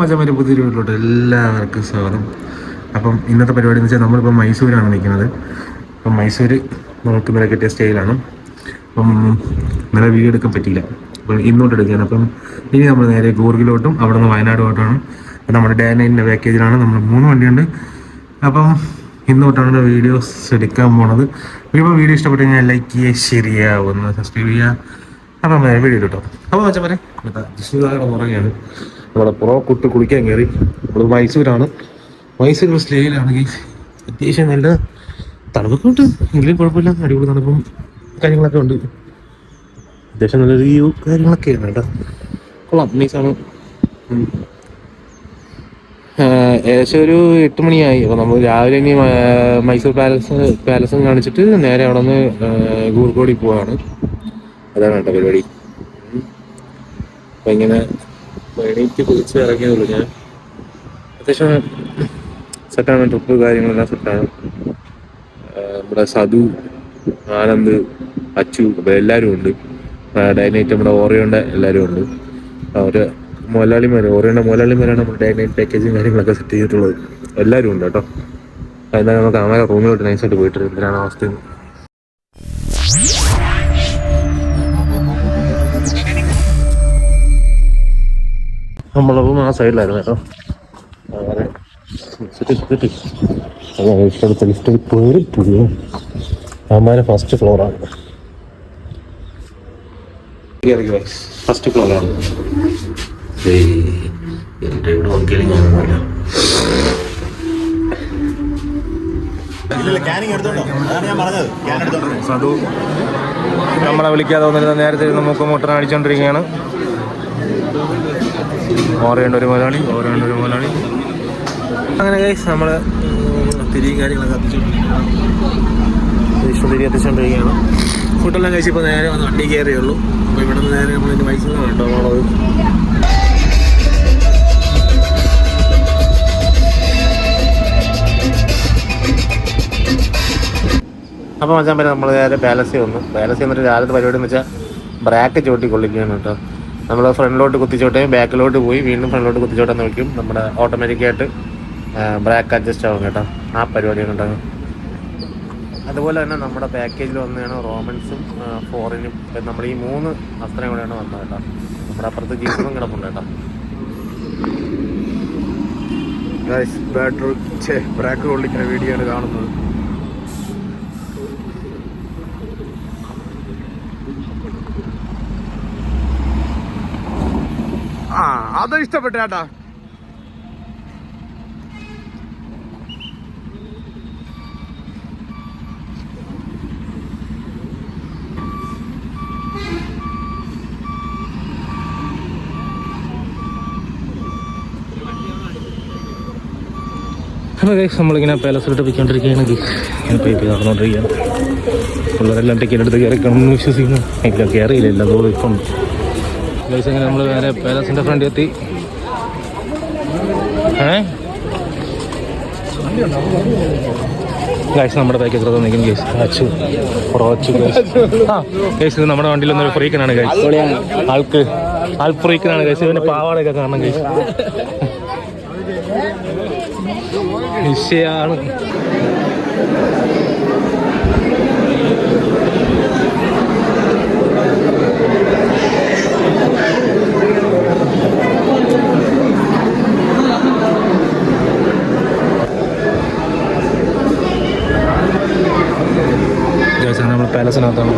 മച്ചന്മാരെ പുതിയൊരു വീട്ടിലോട്ട് എല്ലാവർക്കും സ്വാഗതം. അപ്പം ഇന്നത്തെ പരിപാടി എന്ന് വെച്ചാൽ നമ്മളിപ്പോൾ മൈസൂരാണ് നിൽക്കുന്നത്. അപ്പം മൈസൂർ നമുക്ക് ഇന്നലെ കിട്ടിയ സ്റ്റേയിലാണ് അപ്പം ഇന്നലെ വീഡിയോ എടുക്കാൻ പറ്റിയില്ല. അപ്പം ഇന്നോട്ട് എടുക്കുകയാണ് അപ്പം ഇനി നമ്മൾ നേരെ ഗൂർഗിലോട്ടും അവിടെ നിന്ന് വയനാടുമായിട്ടാണ് നമ്മുടെ ഡേ നൈറ്റിന്റെ പാക്കേജിലാണ്. നമ്മൾ മൂന്ന് വണ്ടിയുണ്ട്. അപ്പം ഇന്നോട്ടാണ് വീഡിയോസ് എടുക്കാൻ പോണത്. ഇപ്പോൾ വീഡിയോ ഇഷ്ടപ്പെട്ടു കഴിഞ്ഞാൽ ലൈക്ക് ചെയ്യുക ഷെയർ സബ്സ്ക്രൈബ് ചെയ്യുക. അപ്പം വീഡിയോ കിട്ടും അപ്പോൾ പറയാം ജിഷ്ണുദാരുടെ പുറകെയാണ് നമ്മുടെ പുറം കുട്ടി കുളിക്കാൻ കയറി. നമ്മൾ മൈസൂരാണ്. മൈസൂർ സ്റ്റേയിലാണെങ്കിൽ അത്യാവശ്യം നല്ല തണുപ്പൊക്കെ ഉണ്ട്. എങ്കിലും കുഴപ്പമില്ല. അടിപൊളി തണുപ്പും കാര്യങ്ങളൊക്കെ ഉണ്ട്. അത്യാവശ്യം നല്ല വ്യൂ കാര്യങ്ങളൊക്കെ ആയിരുന്നു കേട്ടോ. കൊള്ളാം. നൈസാണ്. ഏകദേശം ഒരു എട്ട് മണിയായി. അപ്പോൾ നമ്മൾ രാവിലെ ഇനി മൈസൂർ പാലസ് പാലസും കാണിച്ചിട്ട് നേരെ അവിടെ നിന്ന് ഗൂർക്കോടി പോവാണ്. അതാണ് കേട്ടോ പരിപാടി. അപ്പൊ ഇങ്ങനെ എണീറ്റ് കുളിച്ച് ഇറങ്ങിയതുള്ളൂ ഞാൻ. അത്യാവശ്യം സെറ്റാണ് ട്രിപ്പ് കാര്യങ്ങളെല്ലാം സെറ്റാണ്. നമ്മുടെ സധു ആനന്ദ് അച്ചു എല്ലാവരും ഉണ്ട്. ഡൈനൈറ്റ് നമ്മുടെ ഓറിയോണ്ട എല്ലാവരും ഉണ്ട്. അവർ മുതലാളിമാർ ഓറിയോണ്ട മുതലാളിമാരാണ് നമ്മുടെ ഡൈനൈറ്റ് പാക്കേജും കാര്യങ്ങളൊക്കെ സെറ്റ് ചെയ്തിട്ടുള്ളത്. എല്ലാവരും ഉണ്ട് കേട്ടോ. എന്തായാലും നമുക്ക് അമ്മ റൂമിലോട്ട് നൈസായിട്ട് പോയിട്ട് എന്തിനാണ് അവസ്ഥ നമ്മളെ റൂം ആ സൈഡിലായിരുന്നു കേട്ടോ. അങ്ങനെ. അങ്ങനെ ഇഷ്ടടുത്ത ലിഫ്റ്റിൽ പോയി അമ്മാരെ ഫസ്റ്റ് ഫ്ലോറാണ് ഫസ്റ്റ് ഫ്ലോറാണ് എന്റെ ഇവിടെ ഞാനൊന്നുമില്ല സതു നമ്മളെ വിളിക്കാതെ വന്നിരുന്ന നേരത്തെ നമുക്ക് മുട്ടനടിച്ചോണ്ടിരിക്കുകയാണ് മുട്ടൻ അടിച്ചോണ്ടിരിക്കുകയാണ്. ഓറയുണ്ട് ഒരു മുതലാളി ഓറയുണ്ട് ഒരു മുതലാളി. അങ്ങനെ ഗൈസ് നമ്മൾ തിരിയും കാര്യങ്ങളൊക്കെ കത്തിച്ചോണ്ടിരിക്കുകയാണ് വിഷ്ണു തിരി കത്തിച്ചുകൊണ്ടിരിക്കുകയാണ് ഫുഡെല്ലാം കഴിച്ചപ്പോൾ നേരെ വന്ന് വണ്ടി കയറിയുള്ളൂ. അപ്പോൾ ഇവിടെ നിന്ന് നേരെ നമ്മൾ ഇതിന്റെ മൈസൂരിലാണ് കേട്ടോ നമ്മളത് അപ്പോൾ മച്ചാൻ പറ്റും നമ്മൾ നേരെ പാലസിൽ വന്നു. പാലസിൽ വന്നിട്ട് രാവിലത്തെ പരിപാടി എന്ന് വെച്ചാൽ ബ്രാക്ക് ചോട്ടി കൊള്ളിക്കുകയാണ് കേട്ടോ. നമ്മൾ ഫ്രണ്ടിലോട്ട് കുത്തിച്ചോട്ടെ ബാക്കിലോട്ട് പോയി വീണ്ടും ഫ്രണ്ടിലോട്ട് കുത്തിച്ചോട്ടെ എന്ന് വയ്ക്കും നമ്മുടെ ഓട്ടോമാറ്റിക്കായിട്ട് ബ്രാക്ക് അഡ്ജസ്റ്റ് ആവും കേട്ടോ. ആ പരിപാടി ഉണ്ടാകും അതുപോലെ തന്നെ നമ്മുടെ പാക്കേജിൽ വന്നതാണ് റോമൻസും ഫോറിനും നമ്മൾ ഈ മൂന്ന് അസ്ത്രം കൂടെയാണ് വന്നത് കേട്ടോ. നമ്മുടെ അപ്പുറത്ത് ജീൻസും കിടപ്പുണ്ട് കേട്ടോ. ബാറ്ററി ബ്രാക്ക് കൊള്ളിക്കുന്ന വീഡിയോ ആണ് കാണുന്നത് ആ അത് ഇഷ്ടപ്പെട്ടു ചേട്ടാ അപ്പോൾ ഗൈസ് നമ്മളിങ്ങനെ പാലസിലോട്ട് പോയിക്കൊണ്ടിരിക്കുകയാണ്. ഇപ്പോൾ ഇപ്പോൾ നടന്നുകൊണ്ടിരിക്കുകയാണ്. പിള്ളേരെല്ലാം ടിക്കറ്റ് എടുത്ത് കയറിക്കണം എന്ന് വിശ്വസിക്കുന്നു. ഇല്ല കയറിയില്ല എല്ലാം ഇപ്പം ഗൈസ് അങ്ങനെ നമ്മൾ വേറെ പാലസിന്റെ ഫ്രണ്ടിൽ എത്തി. ഏ? ഗൈസ് നമ്മുടെ ബൈക്ക് എത്ര തോന്നിക്കും ഗൈസ് അച്ചു. കുറച്ചു ആ ഗൈസ് ഇത് നമ്മുടെ വണ്ടിയിൽ ഒന്നൊരു ഫ്രീക്കനാണ് ഗൈസ് ആൾക്ക് ആൾ ഫ്രീക്കനാണ് ഗൈസ് ഇവന് പാവാടയൊക്കെ കാണണം ഗൈസ് വിഷയാണ് നമ്മൾ പാലസിനകത്താണ്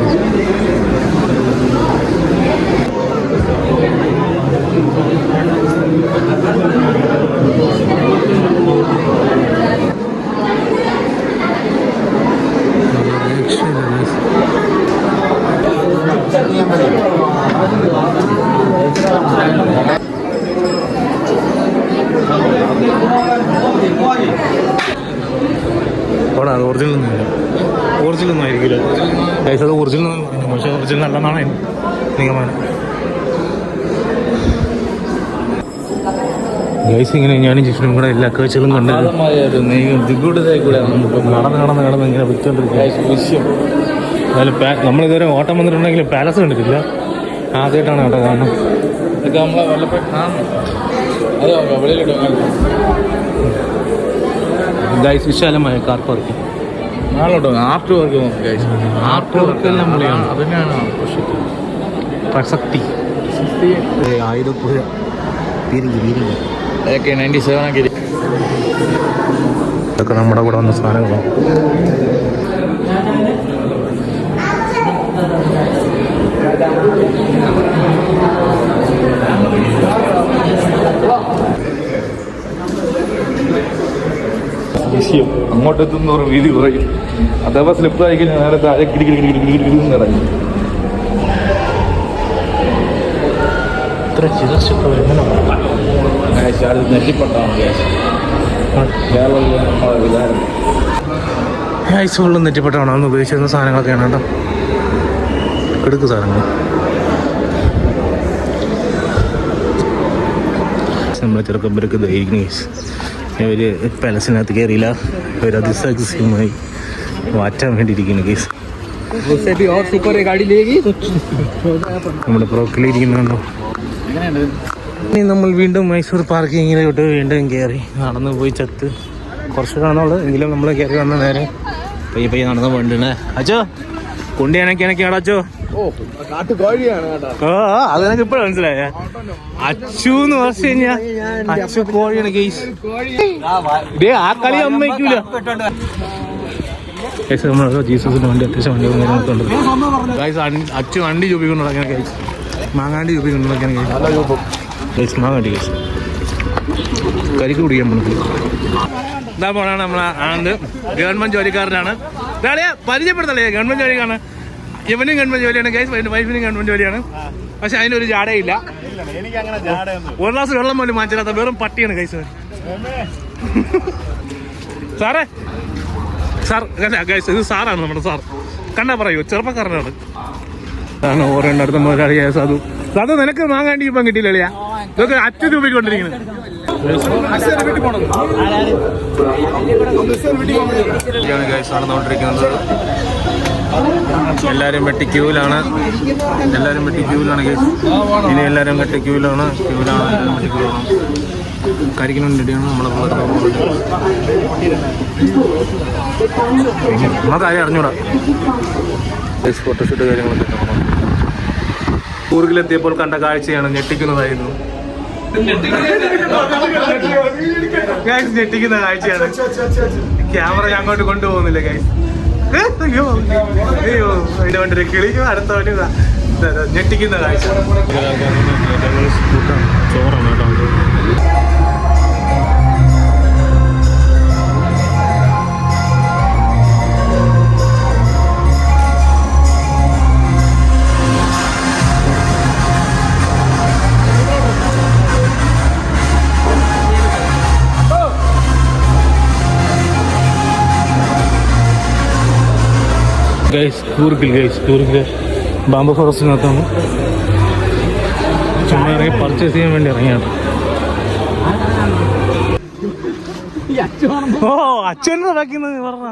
അവിടെ അത് ഒറിജിനൽ ഒന്നുമില്ല. ഒറിജിനൽ ഒന്നും ആയിരിക്കില്ല. ഗൈസ് അത് ഒറിജിനൽ എന്നാണ് പറയുന്നത്. പക്ഷേ ഒറിജിനൽ അല്ലെന്നാണ് നിഗമനം. ഗൈസ് ഇങ്ങനെ ഞാനും ജിഷ്ണും കൂടെ എല്ലാ കാഴ്ചകളും കണ്ട് നടന്ന് നടന്ന് നടന്ന് ഇങ്ങനെ വിളിച്ചോണ്ടിരിക്കും നമ്മളിതുവരെ ഓട്ടം വന്നിട്ടുണ്ടെങ്കിൽ പാലസ് കണ്ടിട്ടില്ല. ആദ്യമായിട്ടാണ് കേട്ടോ കാണുന്നത്. ഇതൊക്കെ നമ്മളെ വല്ലപ്പോഴും കാണണം. ഗൈസ് വിശാലമായ കാർ പാർക്കിംഗ് നാളോട്ടോ? ആർട്ട് വർക്ക് ആർട്ട് വർക്ക് എല്ലാം അതന്നെയാണ് പ്രസക്തി. ആയുധപ്പുഴ. പീരിങ്കി പീരിങ്കി അതൊക്കെ നയന്റി സെവൻ ആക്കി ഇതൊക്കെ നമ്മുടെ കൂടെ വന്ന സാധനങ്ങളാണ് വിഷയം അങ്ങോട്ടെത്തുന്നവർ വീതി കുറയും. അഥവാ സ്ലിപ്പ് ആയി കഴിഞ്ഞാൽ നേരെ താഴെ കിടി കിടി കിടി ഇത്ര ഐസ് വെള്ളം നെറ്റിപ്പെട്ടാണ്? അന്ന് ഉപയോഗിച്ചിരുന്ന സാധനങ്ങളൊക്കെയാണ് കേട്ടോ. എടുക്ക് സാധനങ്ങൾ. നമ്മളെ ചെറുക്കമ്പരക്ക് ധൈര്യം കേസ് ഇവർ പാലസിനകത്ത് കയറിയില്ല ഇവർ അതിസാഹസികമായി മാറ്റാൻ വേണ്ടിയിരിക്കുന്നു കേസ്. നമ്മുടെ പ്രോക്കിലിരിക്കുന്നുണ്ടോ ഇനി നമ്മൾ വീണ്ടും മൈസൂർ പാർക്കിങ്ങിലോട്ട് വീണ്ടും കയറി നടന്നു പോയി ചത്ത്. കുറച്ച് കാണുള്ളൂ എങ്കിലും നമ്മൾ കയറി വന്ന നേരെ പയ്യെ പയ്യെ നടന്ന് പോണ്ടിണ്ടേ അച്ഛോ കുണ്ടി അനക്കി അനക്കിയാടാ അടച്ചോ ഓ അത് എനിക്ക് ഇപ്പോഴും മനസ്സിലായ. അച്ചു എന്ന് പറഞ്ഞു കഴിഞ്ഞാ അച്ചു കോഴിയാണ് കേസ് ഇതേ ആ കളി അമ്മയ്ക്കൂല ജീസസിന്റെ വണ്ടി അത്യാവശ്യം വണ്ടി അച്ചു വണ്ടി കേസ് മാങ്ങാണ്ടി ചൂപ്പിക്കൊണ്ട് നടക്കാൻ കേസ് കേസ് മാങ്ങാണ്ടി കേസ് കരിക്ക് കുടിക്കാൻ പോണത് ഇതാ പോണാണ് നമ്മളെ ഗവൺമെന്റ് ജോലിക്കാരനാണ്. ഇതാളിയാ പരിചയപ്പെടുത്തല്ലേ? ഗവൺമെന്റ് ജോലിക്കാരനാണ് ഇവനും ഗവൺമെന്റ് ജോലിയാണ്. ഗൈസ് വൈഫിനും ഗവൺമെന്റ് ജോലിയാണ്. പക്ഷെ അതിനൊരു ജാടയില്ല ഒരു ഗ്ലാസ് വെള്ളം പോലും മാറ്റില്ലാത്ത വെറും പട്ടിയാണ് ഗൈസ് സാറേ സാർ ഗൈസ് ഇത് സാറാണ് നമ്മുടെ സാർ. കണ്ടാ പറയൂ ചെറുപ്പക്കാരനാണ്. ആണ് അടുത്ത മുതലാളിയായ സാധു സാധു നിനക്ക് മാങ്ങാണ്ടി ഇപ്പം കിട്ടിയില്ലേ ഇതൊക്കെ രൂപയ്ക്ക് രൂപയ്ക്കൊണ്ടിരിക്കുന്നത് നടന്നുകൊണ്ടിരിക്കുന്നത്. എല്ലാവരും വെട്ടി ക്യൂവിലാണ് എല്ലാവരും വെട്ടി ക്യൂവിലാണ് ഗൈസ് ഇനി എല്ലാവരും വെട്ടി ക്യൂവിലാണ് ക്യൂവിലാണ് എല്ലാവരും വെട്ടി ക്യൂവിലാണ് കരിക്കണം റെഡിയാണ് നമ്മളെ നമ്മളെ കാര്യം അറിഞ്ഞൂടാ. ഫോട്ടോഷൂട്ട് കാര്യങ്ങളൊക്കെ കൂർഗിലെത്തിയപ്പോൾ കണ്ട കാഴ്ചയാണ് ഞെട്ടിക്കുന്നതായിരുന്നു. ഗൈസ് ഞെട്ടിക്കുന്ന കാഴ്ചയാണ്. ക്യാമറ ഞാൻ അങ്ങോട്ട് കൊണ്ടുപോകുന്നില്ല ഗൈസ് അയ്യോ അയ്യോ അതിന്റെ വണ്ടി കിളിക്കും അടുത്ത വണ്ടി ഞെട്ടിക്കുന്ന കാഴ്ച ചോറാണ്. കൂർഗിൽ ഗൈസ് കൂർഗിൽ ബാമ്പ ഫോറസ്റ്റിനകത്താണ് ചുമ്മാ ഇറങ്ങി പർച്ചേസ് ചെയ്യാൻ വേണ്ടി ഇറങ്ങിയാണ്. ഓ അച്ഛൻ ഇറക്കുന്നത് പറഞ്ഞ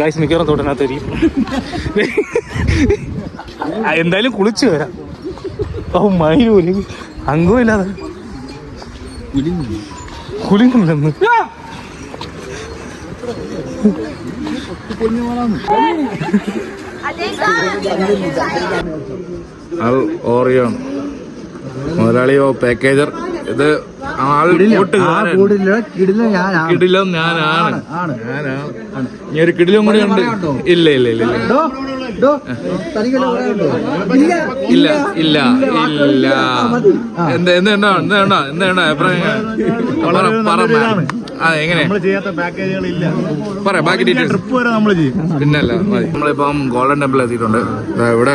ഗൈസ് മിക്കവാറും തോട്ടനകത്തായിരിക്കും എന്തായാലും കുളിച്ചു വരാം. ഓ മയിലൂൽ അംഗമില്ലാതെ കുലിങ്ങില്ലെന്ന് അത് ഓറിയോൺ. മുതലാളിയോ പാക്കേജർ ഇത് കിടില. ഞാനാണ്. ഇനി ഒരു കിടിലും കൂടി ഉണ്ട്. ഇല്ല ഇല്ല ഇല്ല ഇല്ല. ഇല്ല ഇല്ല ഇല്ല എന്താ എന്ത് വേണ്ട എന്ത് വേണ്ട എന്ത് വേണ്ട അഭിപ്രായം? എങ്ങനെ? പറയാം ബാക്കി ഡീറ്റെയിൽസ് ട്രിപ്പ് വരെ നമ്മൾ ചെയ്യും. പിന്നല്ല മതി. നമ്മളിപ്പം ഗോൾഡൻ ടെമ്പിൾ എത്തിയിട്ടുണ്ട്. ഇവിടെ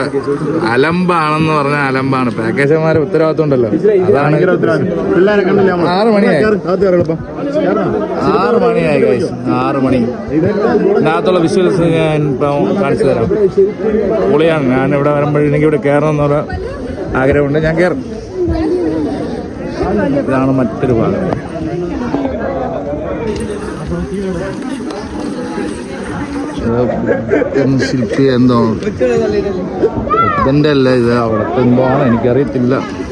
അലമ്പാണെന്ന് പറഞ്ഞാൽ അലമ്പാണ്. പാക്കേജന്മാരെ ഉത്തരവാദിത്വം ഉണ്ടല്ലോ. അതാണ് പിള്ളേരെ കണ്ടില്ല? നമ്മൾ ആറ് മണിയായി. ആറ് മണിയായി guys. ആറ് മണി. ഇതിനകത്തുള്ള വിഷ്വൽസ് ഞാൻ ഇപ്പം കാണിച്ചു തരാം. പൊളിയാണ്. ഞാൻ ഇവിടെ വരുമ്പോഴേ എനിക്ക് ഇവിടെ കയറണം എന്നുള്ള ആഗ്രഹമുണ്ട്. ഞാൻ കയറും. ഇതാണ് മറ്റൊരു ഭാഗം. ശില്പി എന്തോ. അല്ല ഇത്. അവിടെ എന്തോ ആണ് എനിക്കറിയത്തില്ല.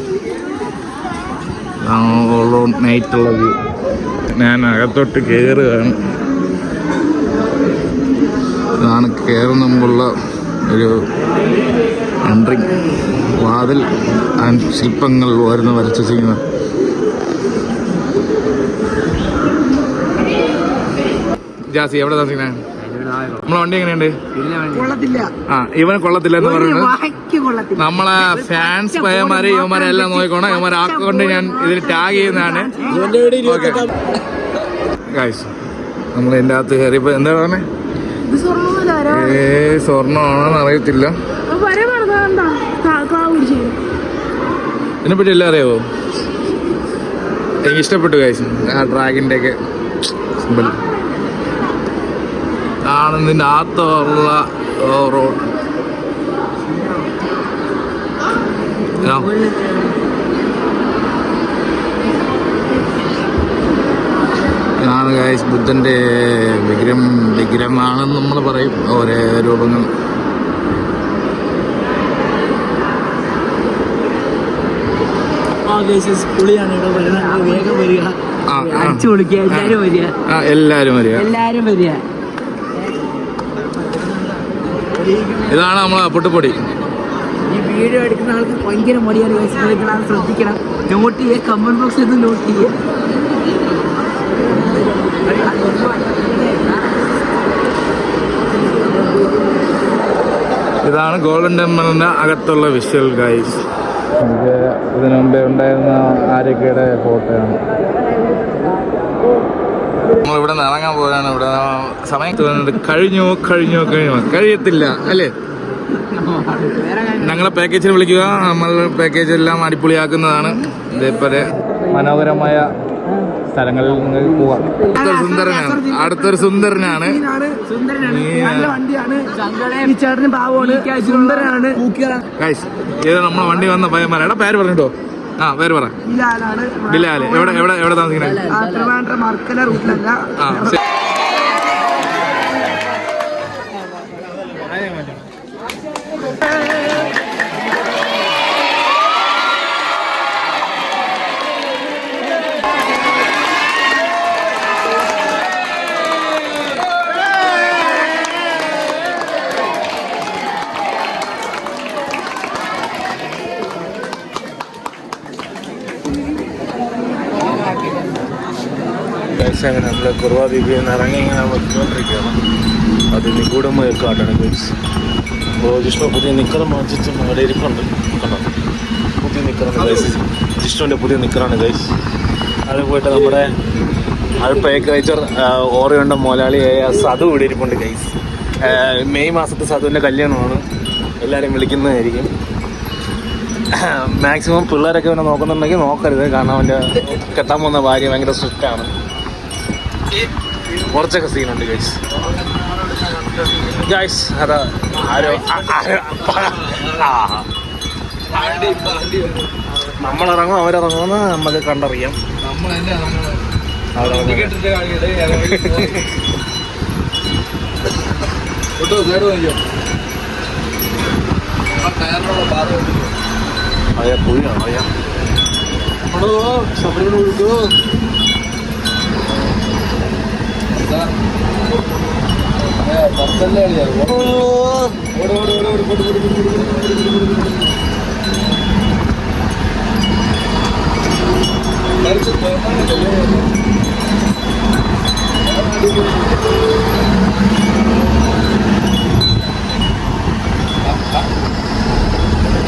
ഓളോ നൈറ്റുള്ള വ്യൂ ഞാൻ അകത്തോട്ട് കയറുകയാണ് ഇതാണ് കയറുന്ന മുമ്പുള്ള ഒരു എൻട്രി വാതിൽ ആൻഡ് ശില്പങ്ങൾ വരുന്ന വരച്ച സിനിമ ജാസി എവിടെ താമസിക്കണേ നമ്മളെ വണ്ടി എങ്ങനെയുണ്ട്? കൊള്ളത്തില്ല. ആ ഇവൻ കൊള്ളത്തില്ല എന്ന് പറയുന്നത് നമ്മളെ ഫാൻസ് പയ്യന്മാരെ ഇവന്മാരെ എല്ലാം നോക്കിക്കോണം. ഇവന്മാരെ ആക്കൊണ്ട് ഞാൻ ഇതിൽ ടാഗ് ചെയ്യുന്നതാണ്. നമ്മൾ ഇതിന്റെ അകത്ത് കയറിയപ്പോ എന്താ പറഞ്ഞേ? ഏ സ്വർണമാണെന്ന് അറിയത്തില്ല. ഇതിനെപ്പറ്റി എല്ലാം അറിയാവോ? എനിക്ക് ഇഷ്ടപ്പെട്ടു കാശ് ആ ഡ്രാഗിന്റെ ഒക്കെ സിമ്പിൾ ആണ് ഇതിന്റെ അകത്തുള്ള റോഡ് ഇതാണ് ഗായസ് ബുദ്ധന്റെ വിഗ്രഹം. വിഗ്രഹമാണെന്ന് നമ്മൾ പറയും. ഓരോ രൂപങ്ങൾ. എല്ലാരും വരിക. എല്ലാരും വരിക. ഇതാണ് നമ്മളെ പൊട്ടുപൊടി. ഈ വീഡിയോ എടുക്കുന്ന ആൾക്ക് ഭയങ്കര മടിയാണ് guys. നിങ്ങൾ അത് ശ്രദ്ധിക്കണം. നോട്ട് ചെയ്യുക കമന്റ് ബോക്സിൽ ഇത് നോട്ട് ചെയ്യുക ഇതാണ് ഗോൾഡൻ ടെമ്പിളിന്റെ അകത്തുള്ള വിഷ്വൽ ഗൈസ് ഇത് ഇതിനു മുമ്പേ ഉണ്ടായിരുന്ന ആരൊക്കെയുടെ ഫോട്ടോയാണ്. നമ്മൾ ഇവിടെ നിന്ന് ഇറങ്ങാൻ പോകാനാണ് ഇവിടെ സമയം തോന്നുന്നത് കഴിഞ്ഞു കഴിഞ്ഞു കഴിഞ്ഞു. കഴിയത്തില്ല അല്ലേ? ഞങ്ങളെ പാക്കേജിൽ വിളിക്കുക. നമ്മൾ പാക്കേജ് എല്ലാം അടിപൊളിയാക്കുന്നതാണ്. ഇതേപോലെ മനോഹരമായ സ്ഥലങ്ങളിൽ നിങ്ങൾക്ക് പോവാം. സുന്ദരനാണ്. അടുത്തൊരു സുന്ദരനാണ്. സുന്ദരനാണ്. നമ്മളെ വണ്ടി വന്ന പയ്യന്മാരാ. എടാ പേര് പറഞ്ഞിട്ടോ. ആ പേര് പറ. ബിലാലാണ്. ബിലാൽ. എവിടെ എവിടെ എവിടെ താമസിക്കുന്നത് മർക്കല റൂട്ടിലല്ല. ഗൈസ് അങ്ങനെ നമ്മൾ കുറവാ ദ്വീപിൽ നിന്ന് ഇറങ്ങി ഇങ്ങനെ വെച്ചുകൊണ്ടിരിക്കുകയാണ് അത് നിഗൂഢമായ കാട്ടാണ് ഗൈസ് അപ്പോൾ ജിഷ്ണു പുതിയ നിക്കറും മാറ്റിച്ച് അവിടെ ഇരിപ്പുണ്ട് കണ്ടോ? പുതിയ നിക്കറാണ് ഗൈസ് ജിഷ്ണുവിന്റെ പുതിയ നിക്കറാണ് ഗൈസ് അവിടെ പോയിട്ട് നമ്മുടെ അൽപ്പയക്കൈച്ചർ ഓറിയുണ്ട മുതലാളിയായ സതു ഇവിടെ ഇരിപ്പുണ്ട് ഗൈസ് മെയ് മാസത്തെ സതുവിന്റെ കല്യാണമാണ്. എല്ലാവരും വിളിക്കുന്നതായിരിക്കും. മാക്സിമം പിള്ളേരൊക്കെ ഇവനെ നോക്കുന്നുണ്ടെങ്കിൽ നോക്കരുത്. കാരണം അവന്റെ കെട്ടാൻ പോകുന്ന ഭാര്യ ഭയങ്കര സ്ട്രിക്റ്റാണ് കുറച്ചൊക്കെ സീനുണ്ട് ഗൈസ് ഗൈസ് അതാ. ആരോ. നമ്മളിറങ്ങും അവരിറങ്ങുമെന്ന് നമുക്ക് കണ്ടറിയാം. അവരറിയാം. പോയി അറിയാം ശബരിമല വിളിക്കോ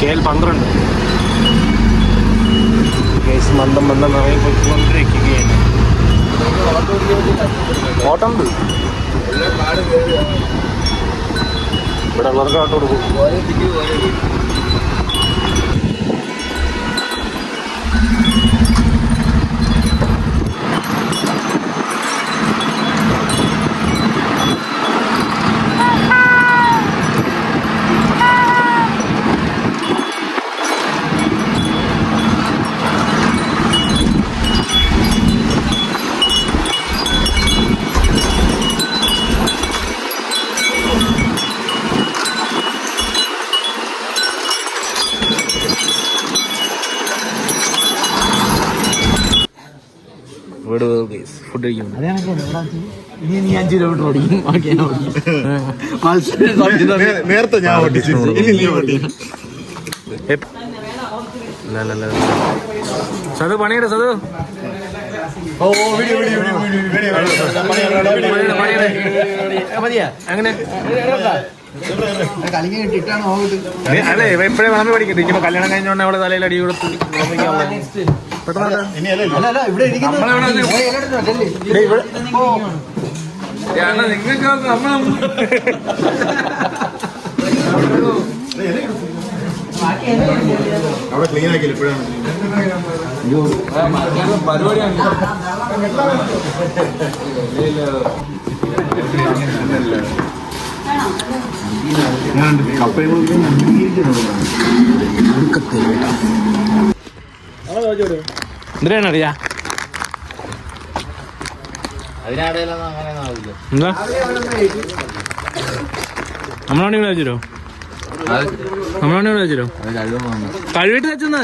കെ എൽ പന്ത്രണ്ട്. കേസ് മന്ദം മന്ദം പോയിക്കൊണ്ടിരിക്കുകയാണ് ഓട്ടമുണ്ട്. ഇവിടെ ഉള്ളവർക്ക് ഓട്ടോ കൊടുക്കും. കഴിക്കുന്നു ഇനി നീ അഞ്ച് കിലോമീറ്റർ ഓടിക്കും ഓടിക്കും നേരത്തെ ഞാൻ ഓടിച്ചു ഇനി നീ ഓടി സത് പണിയുടെ സതു അങ്ങനെ അല്ലേ ഇവ ഇപ്പഴേ വിളമ്പി പഠിക്കട്ടെ ഇനിയിപ്പോ കല്യാണം കഴിഞ്ഞോണ്ട് അവളെ തലയിൽ അടി കൊടുത്ത് നിങ്ങൾക്ക് അവിടെ ക്ലീൻ ആക്കിയില്ല? ഇപ്പോഴാണ് ഞാൻ കപ്പയും എന്തിനാണ് അറിയാ നമ്മളാണ് ഇവിടെ വെച്ചിരോ നമ്മളാണ് ഇവിടെ വെച്ചിരോ കഴിവിട്ട് വെച്ചെന്നാ